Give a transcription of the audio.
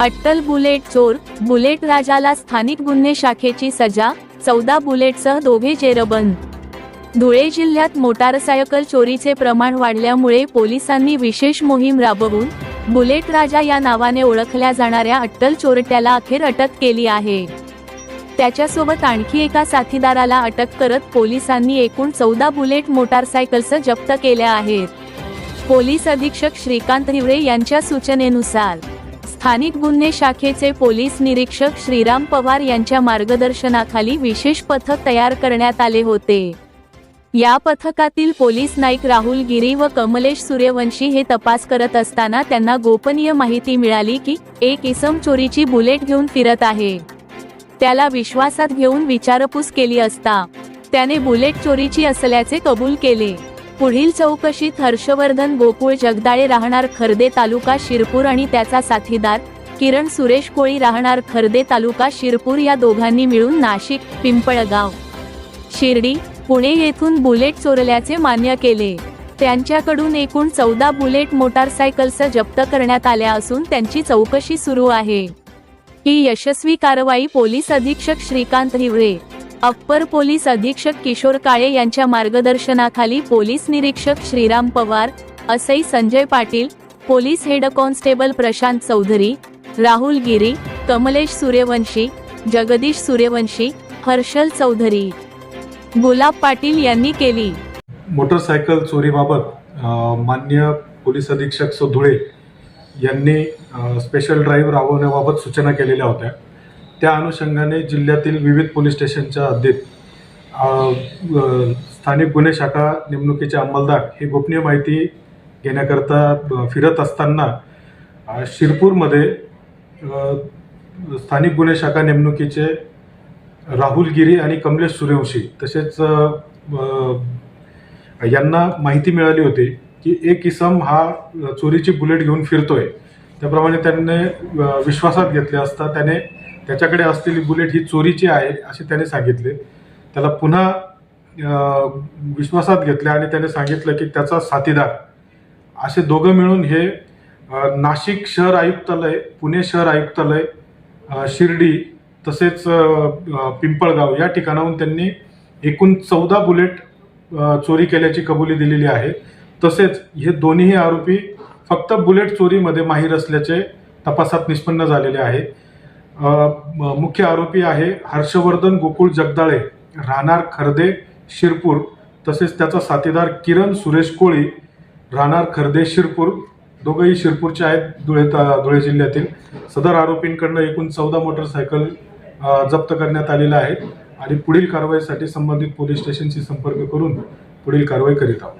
अट्टल bullet चोर bullet राजाला स्थानिक गुन्हे शाखेची सजा चौदा बुलेटसह दोघे जेरबंद. धुळे जिल्ह्यात मोटारसायकल चोरीचे प्रमाण वाढल्यामुळे पोलिसांनी विशेष मोहीम राबवून बुलेट राजा या नावाने ओळखल्या जाणाऱ्या अट्टल चोरट्याला अखेर अटक केली आहे. त्याच्यासोबत आणखी एका साथीदाराला अटक करत पोलिसांनी एकूण चौदा बुलेट मोटारसायकल्स जप्त केल्या आहेत. पोलीस अधीक्षक श्रीकांत हिवरे यांच्या सूचनेनुसार स्थानिक गुन्हे शाखेचे पोलीस निरीक्षक श्रीराम पवार यांच्या मार्गदर्शनाखाली विशेष पथक तयार करण्यात आले होते. या पथकातील पोलीस नाईक राहुल गिरी व कमलेश सूर्यवंशी हे तपास करत असताना त्यांना गोपनीय माहिती मिळाली की एक इसम चोरीची बुलेट घेऊन फिरत आहे. त्याला विश्वासात घेऊन विचारपूस केली असता त्याने बुलेट चोरीची असल्याचे कबूल केले. पुढील चौकशीत हर्षवर्धन गोकुळ जगदाळे राहणार खर्दे तालुका शिरपूर आणि त्याचा साथीदार किरण सुरेश कोळी राहणार खर्दे तालुका शिरपूर या दोघांनी मिळून नाशिक पिंपळगाव. शिर्डी पुणे येथून बुलेट चोरल्याचे मान्य केले. त्यांच्याकडून एकूण चौदा बुलेट मोटारसायकल्स जप्त करण्यात आल्या असून त्यांची चौकशी सुरू आहे. ही यशस्वी कारवाई पोलीस अधीक्षक श्रीकांत हिवरे अप्पर पोलीस अधीक्षक किशोर काळे यांच्या मार्गदर्शनाखाली पोलीस निरीक्षक Shriram Pawar असई Sanjay Patil police head constable Prashant Chaudhari Rahul Giri Kamlesh Suryavanshi Jagdish Suryavanshi Harshal Chaudhari. Gulab Patil यांनी केली. मोटरसायकल चोरीबाबत मान्य पोलीस अधीक्षक सोधुळे यांनी स्पेशल ड्राईव्ह राबवण्याबाबत सूचना केलेल्या होत्या. त्या अनुषंगाने जिल्ह्यातील विविध पोलीस स्टेशनच्या हद्दीत स्थानिक गुन्हे शाखा नेमणुकीचे अंमलदार ही गोपनीय माहिती घेण्याकरता फिरत असताना शिरपूरमध्ये स्थानिक गुन्हे शाखा नेमणुकीचे राहुल गिरी आणि कमलेश सूर्यवंशी तसेच यांना माहिती मिळाली होती की एक इसम हा चोरीची बुलेट घेऊन फिरतोय. त्याप्रमाणे त्यांनी विश्वासात घेतले असता त्याने त्याच्याकडे असलेली बुलेट ही चोरीची आहे असे त्याने सांगितले. त्याला पुन्हा विश्वासात घेतले आणि त्याने सांगितलं की त्याचा साथीदार. असे दोघं मिळून हे नाशिक शहर आयुक्तालय पुणे शहर आयुक्तालय शिर्डी तसेच पिंपळगाव या ठिकाणाहून त्यांनी एकूण चौदा बुलेट चोरी केल्याची कबुली दिलेली आहे. तसेच हे दोन्ही आरोपी फक्त बुलेट चोरीमध्ये माहीर असल्याचे तपासात निष्पन्न झालेले आहे. मुख्य आरोपी आहे हर्षवर्धन गोकुळ जगदाळे राहणार खर्दे शिरपूर तसेच त्याचा साथीदार किरण सुरेश कोळी राहणार खर्दे शिरपूर दोघंही शिरपूरचे आहेत धुळे धुळे जिल्ह्यातील. सदर आरोपींकडनं एकूण चौदा मोटरसायकल जप्त करण्यात आलेल्या आहेत आणि पुढील कारवाईसाठी संबंधित पोलीस स्टेशनशी संपर्क करून पुढील कारवाई करीत आहोत.